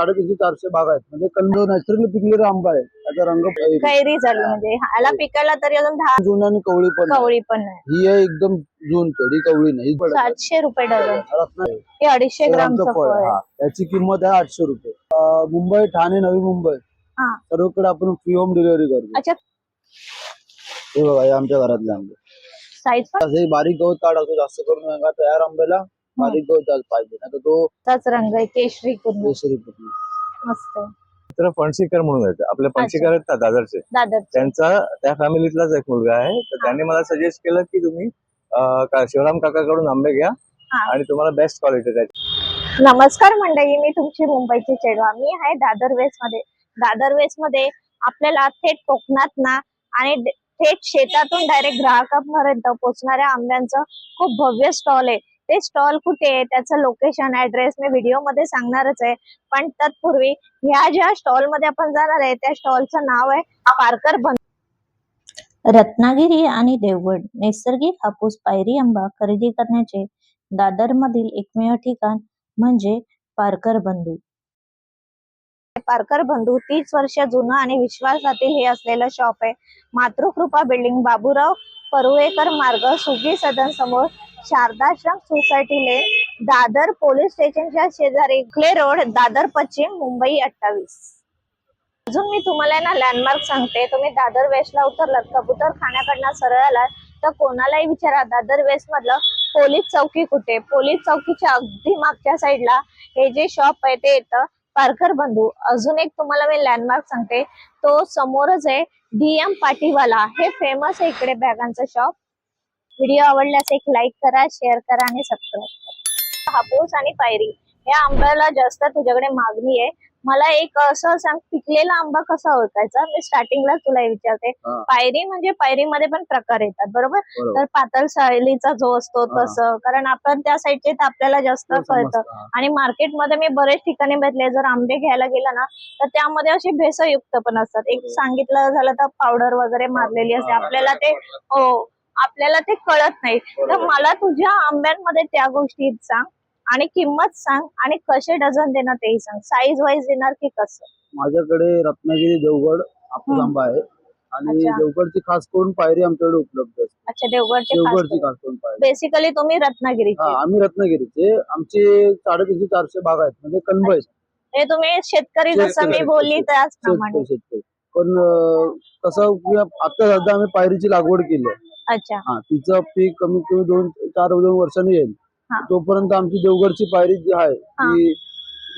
साडेतीनशे चारशे बाग आहेत. म्हणजे कंद नैसर्गिक पिकलेला आंबा आहे. त्याचा रंग कैरी झाली म्हणजे ह्याला पिकायला तरी अजून दहा जून आणि कवळी पण आहे. कवळी पण नाही ही आहे एकदम जून थोडी कवळी नाही. ही आहे. सातशे रुपये डझन. रत्न आहे. हे. अडीचशे ग्रामचं ग्रामचं फळ हा. आहे. याची किंमत आहे आठशे रुपये. अं, मुंबई ठाणे नवी मुंबई. हा. सर्वकडे आपण फ्री होम डिलिव्हरी करतो. अच्छा. हे बघा हे आमच्या घरातले आंबे. साईज पण? असं हे बारीक गवत काढतो जास्त करून तयार आंब्याला बारीक पाहिजे. नाही तर तो त्याच रंग आहे केशरी पूर्ण. केसरी मस्त आहे. मित्र फणशीकर म्हणून आहेत. आपले फणशीकर आहेत ना दादरचे. दादर त्यांचा त्या फॅमिलीतलाच एक मुलगा आहे. तर त्यांनी मला सजेस्ट केलं की तुम्ही अं, का- शिवराम काकाकडून आंबे घ्या हा. आणि तुम्हाला बेस्ट क्वालिटी त्याची. नमस्कार मंडळी मी तुमची मुंबईची चेडवा. मी आहे दादर वेस्टमध्ये दादर वेस्टमध्ये आपल्याला थेट कोकणात ना आणि ड- थेट शेतातून डायरेक्ट ग्राहकापर्यंत पोहोचणाऱ्या आंब्यांचं खूप भव्य स्टॉल आहे. ते स्टॉल कुठे आहे त्याचं लोकेशन ऍड्रेस मी व्हिडिओमध्ये सांगणारच आहे. पण तत्पूर्वी ह्या ज्या स्टॉलमध्ये आपण जाणार आहे त्या स्टॉलचं नाव आहे पारकर बंधू रत्नागिरी आणि देवगड नैसर्गिक हापूस पायरी आंबा खरेदी करण्याचे दादर मधील एकमेव ठिकाण म्हणजे पारकर बंधू. पारकर बंधू तीस वर्ष जुनं आणि विश्वासातील हे असलेलं शॉप आहे. मातृकृपा बिल्डिंग बाबूराव परुळेकर मार्ग सुगी सदन समोर Shardashram society lane Dadar police स्टेशनच्या शेजारी क्ले रोड दादर पश्चिम मुंबई अठ्ठावीस. अजून मी तुम्हाला ना लँडमार्क सांगते. तुम्ही दादर वेस्टला उतरलात कबूतर खाण्याकडनं सरळ आलात तर कोणालाही विचारा दादर वेस्ट मधलं पोलीस चौकी कुठे? पोलीस चौकीच्या अगदी मागच्या साईडला हे जे शॉप आहे ते येतं पारकर बंधू. अजून एक तुम्हाला मी लँडमार्क सांगते. तो समोरच आहे डी एम पाटीवाला. हे फेमस आहे इकडे बॅगांचं शॉप व्हिडिओ आवडल्यास एक लाईक करा शेअर करा आणि सबस्क्राईब करा. हापूस आणि पायरी या आंब्याला जास्त तुझ्याकडे मागणी आहे. मला एक असं सांग पिकलेला आंबा कसा ओळखायचा? मी स्टार्टिंगला तुला हे विचारते. हा. पायरी म्हणजे पायरीमध्ये पण प्रकार येतात बरोबर. तर पातळ सायलीचा जो असतो हा. तसं कारण आपण त्या साईडचे आपल्याला जास्त तो कळतं. हा. आणि मार्केटमध्ये मी बरेच ठिकाणी भेटले जर आंबे घ्यायला गेला ना तर त्यामध्ये अशी भेसळयुक्त पण असतात. एक सांगितलं झालं तर पावडर वगैरे मारलेली असते. आपल्याला ते हो. आपल्याला ते कळत नाही. तर मला तुझ्या आंब्यांमध्ये त्या गोष्टी सांग आणि किंमत सांग आणि कसे डझन देणार तेही सांग. साईज वाईज देणार की कसं? माझ्याकडे रत्नागिरी देवगड हम्म. आंबा आहे. आणि. देवगडची खास करून पायरी आमच्याकडे उपलब्ध असते. अच्छा देवगडचे देवगडची खास करून पायरी. बेसिकली तुम्ही रत्नागिरीचे. आम्ही रत्नागिरीचे. आमचे साडेतीनशे चारशे बाग आहेत. म्हणजे कन्वय हे तुम्ही शेतकरी जसं मी बोलली त्याचप्रमाणे. शेतकरी पण कसं आता सध्या आम्ही पायरीची लागवड केली आहे. अच्छा. हा तिचं पीक कमीत कमी दोन चार दोन वर्षांनी येईल. हा. तोपर्यंत आमची देवगडची पायरी जी आहे ती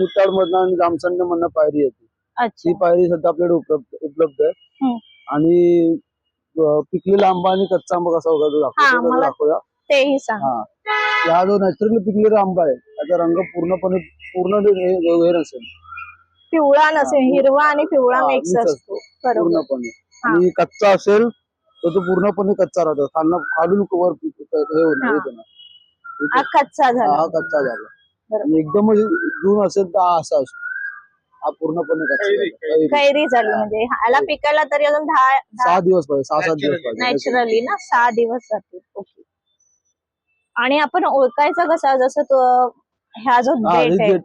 मुताड मधनं आणि जामसंड मधनं पायरी येते. अच्छा. ही पायरी सध्या आपल्याकडे उपलब्ध उपलब्ध आहे. हम्म. आणि अं, पिकलेला आंबा आणि कच्चा आंबा कसा वगैरे हा, दाखवतो. तो मला- दाखवूया. तेही सांग. हा. हा जो नैसर्गिक पिकलेला आंबा आहे त्याचा रंग पूर्णपणे पूर्ण हे- हे नसेल. पिवळा नसेल हिरवा आणि पिवळा हा, मिक्स असतो. बरोबर. पूर्णपणे. हा. आणि कच्चा असेल तर तो पूर्णपणे कच्चा राहतो. खालनं खालून वर पिक- हे होणार हा. हा कच्चा झाला. हा कच्चा झाला. आणि एकदमच जून असेल तर हा असा असतो हा पूर्णपणे कच्चा झाला. कैरी. कैरी झाली म्हणजे ह्याला पिकायला तरी अजून दहा सहा दिवस पाहिजे सहा सात दिवस पाहिजे. नॅचरली ना सहा दिवस जातील ओके. आणि आपण ओळखायचं कसं जसं तो ह्या जो म्हणजे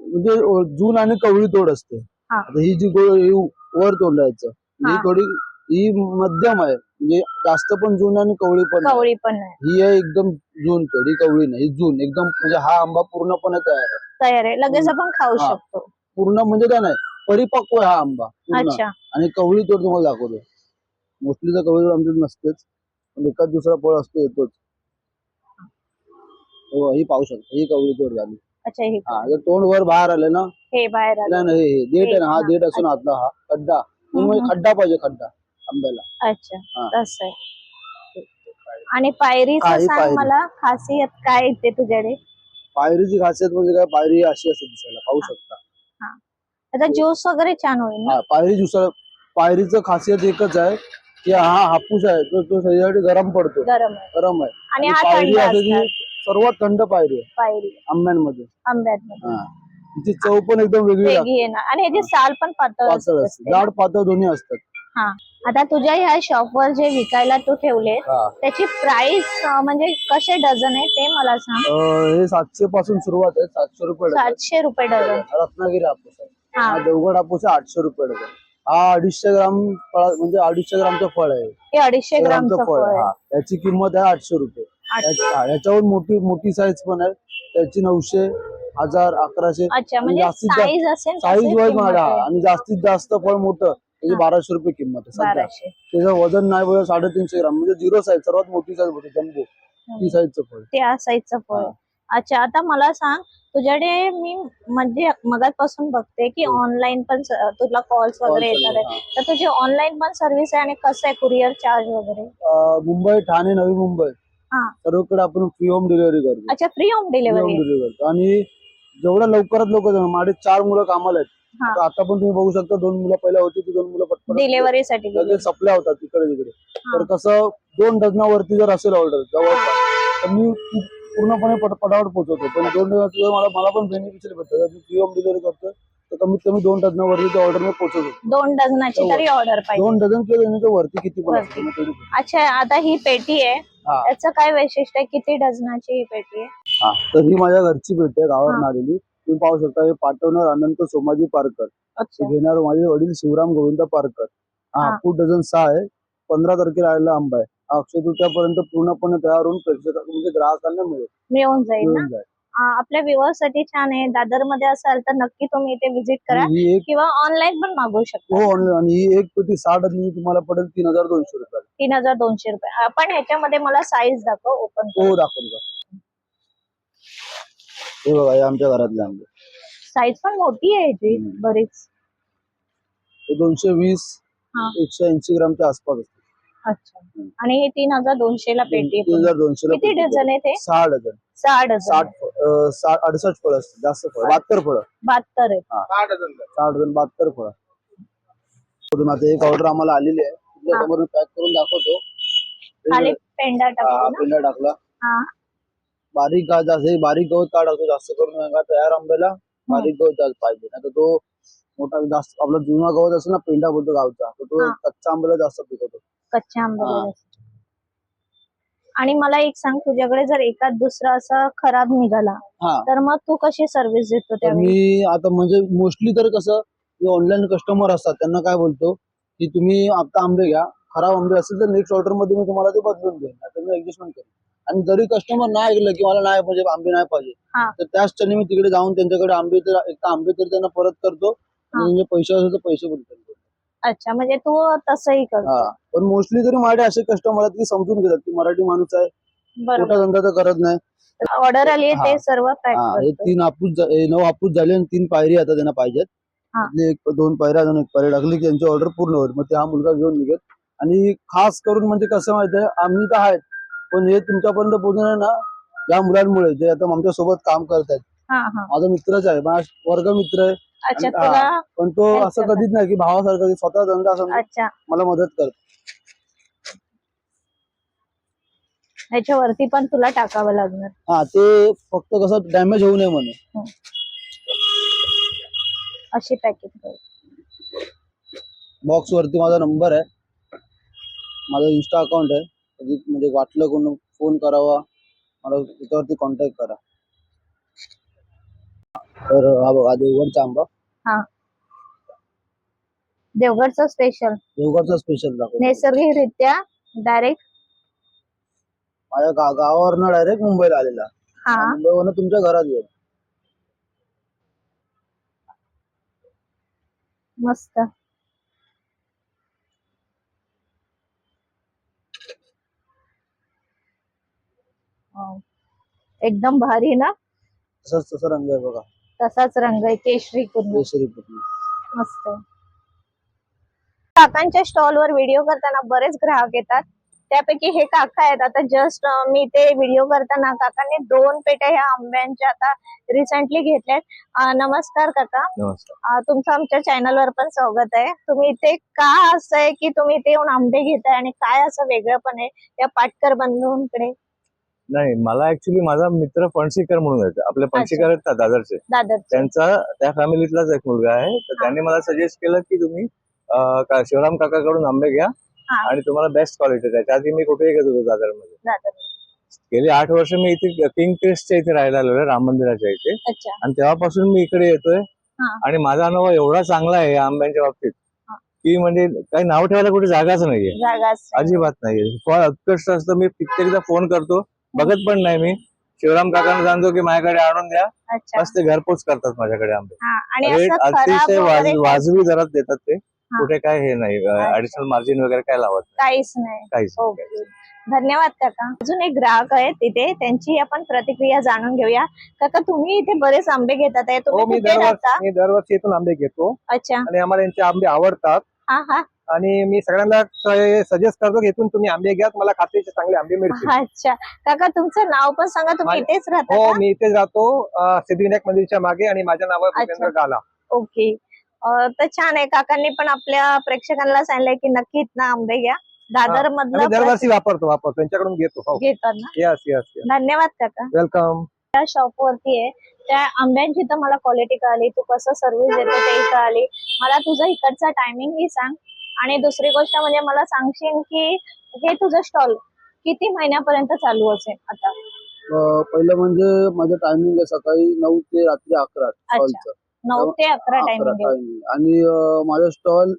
जून आणि कवळी तोड असते. हा. आता ही जी ही वर तोंडायचं ही. हा. थोडी ही मध्यम आहे. म्हणजे जास्त पण जून आणि कवळी पण नाही. कवळी पण ही आहे एकदम जून थोडी कवळी नाही ही जून. एकदम म्हणजे हा आंबा पूर्णपणे तयार आहे. तयार आहे. लगेच आपण खाऊ हा. शकतो. पूर्ण म्हणजे काय नाही परिपक्व आहे हा आंबा पूर्ण. अच्छा. आणि कवळी तोड तुम्हाला दाखवतो. मोस्टली तर कवळी तोड आमच्यात नसतेच. पण एखाद दुसरा फळ असतो येतोच. हो, ही पाहू शकतो. ही कवळी तोड झाली. अच्छा हे हा जर तोंड वर बाहेर आले ना? हे बाहेर आलं. नाही नाही, हे देठ आहे ना हा हा, देठ असून आतला हा खड्डा. म्हणजे हम्म. खड्डा पाहिजे खड्डा. आंब्याला अच्छा. तसं आहे. आणि पायरीचं काही सांग पायरी. मला खासियत काय येते तुझ्याकडे? पायरीची खासियत म्हणजे काय? पायरी अशी असते दिसायला पाहू शकता. त्याचा ज्यूस वगैरे छान होईल ना? पायरी जुसा पायरीचं खासियत एकच आहे की हा हापूस आहे तो तो शरीरासाठी गरम पडतो. गरम आहे. गरम आहे. आणि हा पायरी थंड असे सर्वात थंड पायरी आहे. पायरी. आंब्यांमध्ये. आंब्यात हा. तिची चव पण एकदम वेगळी लागते. वेगळी आहे ना? आणि ह्याची साल पण पातळ पातळ असते. असते. ना? जाड पातळ दोन्ही असतात. हा. आता तुझ्या ह्या शॉपवर जे विकायला तू ठेवले हा. त्याची प्राइस म्हणजे कसे डझन आहे ते मला सांग. अं, हे सातशे पासून सुरुवात आहे सातशे रुपये डझन. सातशे रुपये डझन रत्नागिरी हापूस आहे. हा. हा देवगड हापूस आहे आठशे रुपये डझन हा अडीचशे ग्राम फळा- म्हणजे अडीचशे ग्रामचं फळ आहे. हे अडीचशे ग्रामचं फळ आहे. हा याची किंमत आहे आठशे रुपये. आठशे. हा, याच्यावर मोठी मोठी साईज पण आहे. त्याची नऊशे हजार अकराशे. अच्छा म्हणजे जास्तीत जास्त साईज असेल साईज तशी वाईज आहे. आणि जास्तीत जास्त फळ मोठं. त्याची हा. बाराशे रुपये किंमत आहे सध्या. बाराशे. त्याचं वजन नाही बघा साडेतीनशे ग्राम. म्हणजे झिरो साईज सर्वात मोठी साईज होती जम्बो. ती साईजचं फळ. त्या साईजचं फळ. अच्छा आता मला सांग तुझ्याकडे मी म्हणजे मगापासून बघते की ऑनलाईन पण स- तुला कॉल्स वगैरे येतात आहे. तर तुझी ऑनलाईन पण सर्व्हिस आहे आणि कसं आहे कुरिअर चार्ज वगैरे? अं, मुंबई ठाणे नवी मुंबई. हा. सर्वकडे आपण फ्री होम डिलिव्हरी करतो. अच्छा free home free home delivery delivery करतो. आणि जेवढ्या लवकरात लवकर जमेल. माझे चार मुलं कामाला आहेत. हा. तर आता पण तुम्ही बघू शकता दोन मुलं पहिल्या होती ती दोन मुलं पटपट डिलिव्हरीसाठी लगेच सप्लाय होतात तिकडे तिकडे. हा. तर कसं दोन डझनावरती जर असेल ऑर्डर जवळपास तर मी ती पूर्णपणे पट- पटापट पोहोचवतो. पण दोन डझन मला मला पण बेनिफिशियल भेटतं. जर मी फ्री होम डिलिव्हरी करतो तर कमीत कमी दोन डझनावरती ते ऑर्डर मी पोहोचवतो. दोन डझनाची तरी ऑर्डर पाहिजे. दोन डझन किंवा त्याच्या वरती किती पण वरती. असतं, मग तेवढी पण. अच्छा आता ही पेटी आहे. हा. याचं काय वैशिष्ट्य आहे? किती डझनाची ही पेटी आहे? हा. तर ही माझ्या घरची भेट आहे गावावरून आलेली. तुम्ही पाहू शकता हे पाठवणार अनंत सोमाजी पारकर. घेणार माझे वडील शिवराम गोविंद पारकर. हा. फूट डझन सहा आहे. पंधरा तारखेला आलेला आंबा आहे. अक्षय तृतीयापर्यंत पूर्णपणे तयार होऊन प्रेक्षक म्हणजे ग्राहकांना मिळेल. मिळून जाईल जाईल. आपल्या व्ह्युअर्ससाठी छान आहे. दादरमध्ये असाल तर नक्की तुम्ही इथे व्हिजिट करा. किंवा ऑनलाईन पण मागवू शकता. हो ऑनलाईन आणि ही एक पेटी डझन तुम्हाला पडेल तीन हजार दोनशे रुपयाला. तीन हजार दोनशे रुपये. आपण ह्याच्यामध्ये मला साईज दाखव ओपन हो दाखवून. हे बघा हे आमच्या घरातले आंबे. साईज पण मोठी आहे हम्म. बरीच. हे दोनशे वीस हा. एकशे ऐंशी ग्रामच्या आसपास असते. अच्छा. आणि हे तीन हजार दोनशे ला पेटी तीन हजार दोनशे किती डझन आहे ते? सहा डझन. सहा डझन. साठ अं, साठ अडुसष्ट फळ असते जास्त फळ. बहात्तर फळ. बहात्तर आहे. साठ डझन. बहात्तर फळ. अजून आता एक ऑर्डर आम्हाला आलेली आहे. तुमच्या हा. समोर पॅक करून दाखवतो. खाली पेंडा ना? पिंडा टाकला. हा. बारीक गाज असे बारीक गवत का टाकतो जास्त करून तयार आंब्याला बारीक गवत पाहिजे नाही तर तो मोठा जास्त आपला जुना गवत असतो ना पेंडा बोलतो गावचा तर तो. कच्चा आंब्याला जास्त पिकवतो कच्च्या आंब्याला हा. जास्त. आणि मला एक सांग तुझ्याकडे जर एखाद दुसरा असा खराब निघाला तर मग तू कशी सर्व्हिस देतो त्यावेळी मी आता म्हणजे मोस्टली तर कसं ऑनलाईन कस्टमर असतात त्यांना काय बोलतो की तुम्ही आता आंबे घ्या खराब आंबे असतील तर नेक्स्ट ऑर्डरमध्ये मी तुम्हाला ते बदलून देईन आता मी ऍडजस्टमेंट करेन आणि जरी कस्टमर नाही ऐकलं की मला नाही पाहिजे आंबे नाही पाहिजे हा. तर त्याच क्षणी मी तिकडे जाऊन त्यांच्याकडे आंबे तर एक तर आंबे तर त्यांना परत करतो. आणि त्यांचे पैसे असेल तर पैसे पण करतो. अच्छा म्हणजे तू तसंही करतो. हा. पण मोस्टली तरी माझे असे कस्टमर आहेत की समजून घेतात की मराठी माणूस आहे. बरोबर. मोठा धंदा तर करत नाही. ऑर्डर आली आहे ते हा. सर्व पॅक हा हे करतो. तीन हापूस झा- हे नऊ हापूस झाले आणि तीन पायरी आता त्यांना पाहिजेत. हा. त्यातली एक दोन पायऱ्या अजून एक पायरी टाकली की त्यांची ऑर्डर पूर्ण होईल. मग ते हा मुलगा घेऊन निघेल. आणि खास करून म्हणजे कसं माहितीये आम्ही तर आहेत. पण हे तुमच्यापर्यंत पोहोचणं ना या मुलांमुळे जे आता आमच्यासोबत काम करतायत. हा हा. माझा मित्रच आहे माझा वर्ग मित्र आहे. अच्छा आणि- हा. तुला पण तो असं करतात. कधीच नाही की भावासारखा की स्वतः धंदा असं अच्छा. मला मदत करतो. ह्याच्यावरती पण तुला टाकावं लागणार. हा ते फक्त कसं डॅमेज होऊ नये म्हणून अशी पॅकेट बॉक्स वरती माझा नंबर आहे. माझा इन्स्टा अकाउंट आहे. कधी म्हणजे वाटलं कोण फोन करावा. मला त्याच्यावरती कॉन्टॅक्ट करा. तर हा बघा देवगडचा आंबा. हा. देवगडचं स्पेशल देवगडचा स्पेशल दाखव नैसर्गिकरित्या डायरेक्ट माझ्या गा गावावरनं डायरेक्ट मुंबईला आलेला. हा. मुंबईवरनं तुमच्या घरात येईल मस्त. एकदम भारी ना? तसंच तसं रंग आहे बघा. तसाच रंग आहे केशरी पूर्ण. केशरी पूर्ण. मस्त. काकांच्या स्टॉल वर व्हिडिओ करताना बरेच ग्राहक येतात. त्यापैकी हे काका आहेत. आता जस्ट मी ते व्हिडिओ करताना काकांनी दोन पेट्या ह्या आंब्यांच्या आता रिसेंटली घेतल्यात. नमस्कार काका. तुमचं आमच्या चॅनल वर पण स्वागत आहे. तुम्ही इथे का असं आहे की तुम्ही इथे येऊन आंबे घेताय आणि काय असं वेगळं पण आहे या पाटकर बंधूंकडे? नाही मला ऍक्च्युली माझा मित्र फणशीकर म्हणून आहेत आपले फणशीकर आहेत ना दादरचे? दादर त्यांचा त्या फॅमिलीतलाच एक मुलगा आहे. तर त्यांनी मला सजेस्ट केलं की तुम्ही अं, का- शिवराम काकाकडून आंबे घ्या हा. आणि तुम्हाला बेस्ट क्वालिटी त्याच्या आधी मी कुठेही घेत होतो दादरमध्ये. दादर गेली आठ वर्ष मी इथे किंग क्रिस्टच्या इथे राहायला आलेलो आहे राम मंदिराच्या इथे. अच्छा. आणि तेव्हापासून मी इकडे येतोय. हा. आणि माझा अनुभव एवढा चांगला आहे या आंब्यांच्या बाबतीत हा. की म्हणजे काही नाव ठेवायला कुठे जागाच नाहीये. अजिबात नाहीये. फळ उत्कृष्ट असतं. मी कित्येकदा फोन करतो. बघत पण नाही मी. शिवराम काकांना सांगतो की माझ्याकडे आणून द्या. बस ते घरपोच करतात माझ्याकडे आंबे. आणि रेट अतिशय वाजवी दरात देतात ते. कुठे काय हे नाही. ऍडिशनल मार्जिन वगैरे काय लावत काहीच नाही. काहीच धन्यवाद काका. अजून एक ग्राहक आहे तिथे. त्यांची आपण प्रतिक्रिया जाणून घेऊया. काका तुम्ही इथे बरेच आंबे घेतात हो मी दरवर्षी इथून आंबे घेतो. अच्छा. आणि आम्हाला यांचे आंबे आवडतात. आणि मी सगळ्यांना सजेस्ट करतो की इथून तुम्ही आंबे घ्या तुम्हाला खात्रीचे चांगले आंबे मिळतील. अच्छा. काका तुमचं नाव पण सांगा तुम्ही इथेच राहता हो मी इथेच राहतो सिद्धिविनायक मंदिरच्या मागे आणि माझं नाव आहे अच्छा. भूपेंद्र गाला. ओके. तर छान आहे काकांनी पण आपल्या प्रेक्षकांना सांगितलंय की नक्की इथनं आंबे घ्या. दादर मधलं दरवर्षी वापरतो वापरतो. त्यांच्याकडून घेतो हो. घेतात ना? यस यस यस धन्यवाद काका. वेलकम त्या शॉप वरती आहे. त्या आंब्यांची तर मला क्वालिटी कळाली. तू कसं सर्व्हिस देतो ते कळाली. मला तुझं इकडचा टायमिंग सांग. आणि दुसरी गोष्ट म्हणजे मला सांगशील की हे तुझं स्टॉल किती महिन्यापर्यंत चालू असेल आता? पहिलं म्हणजे माझं टायमिंग आहे सकाळी नऊ ते रात्री अकरा स्टॉलचं नऊ ते अकरा टायमिंग आणि माझा स्टॉल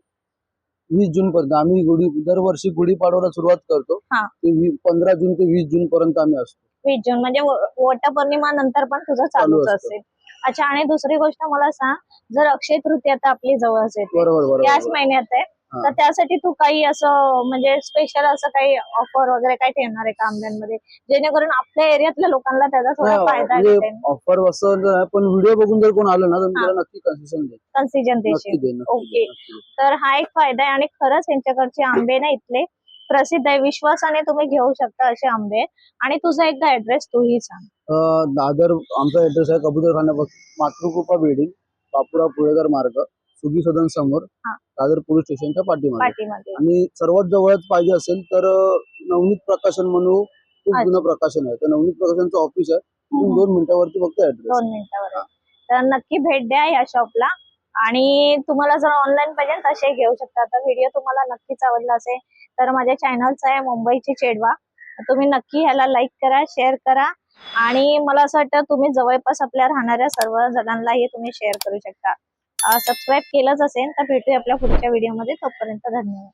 वीस जून पर्यंत आम्ही गुढी दरवर्षी गुढीपाडव्याला सुरुवात करतो. ते पंधरा जून ते वीस जून पर्यंत आम्ही असतो. वीस जून. म्हणजे वटपौर्णिमा नंतर पण तुझं चालूच. असेल. अच्छा आणि दुसरी गोष्ट मला सांग. जर अक्षय तृतीय आता आपली जवळ असेल त्याच महिन्यात आहे. तर त्यासाठी तू काही असं म्हणजे स्पेशल असं काही ऑफर वगैरे काही ठेवणार आहे का आंब्यांमध्ये? जेणेकरून आपल्या एरियातल्या लोकांना त्याचा थोडा फायदा म्हणजे भेटेल? ऑफर असं नाही, पण व्हिडिओ बघून जर कोण आलं ना तर. त्याला नक्की कन्सेशन नक्की देशील ओके. तर हा एक फायदा आहे आणि खरंच यांच्याकडचे आंबे ना इथले प्रसिद्ध आहे. विश्वासाने तुम्ही घेऊ शकता असे आंबे. आणि तुझा एकदा ऍड्रेस तूही सांग. अं, दादर आमचा ऍड्रेस आहे कबूतर खाण्यापासून मातृकृपा बिल्डिंग बापुराव पुळेकर मार्ग. सुगी सदन समोर हा. दादर पोलीस स्टेशनच्या पाठीमागे. आणि सर्वात जवळच पाहिजे असेल तर अं, नवनीत प्रकाशन म्हणून खूप अच्छा. जुनं प्रकाशन आहे. तर नवनीत प्रकाशनचं ऑफिस आहे. तिथून हम्म. दोन मिनिटावरती फक्त ऍड्रेस दोन मिनिटावर. आहे. तर नक्की भेट द्या या शॉपला आणि तुम्हाला जर ऑनलाईन पाहिजे तसे घेऊ शकता. तर व्हिडिओ तुम्हाला नक्कीच आवडला असेल तर माझ्या चॅनलचा आहे मुंबईची चेडवा. तुम्ही नक्की ह्याला लाईक करा शेअर करा. आणि मला असं वाटतं तुम्ही जवळपास आपल्या राहणाऱ्या सर्व जणांनाही तुम्ही शेअर करू शकता. सबस्क्राईब केलंच असेल तर भेटूया आपल्या पुढच्या व्हिडिओमध्ये तोपर्यंत धन्यवाद.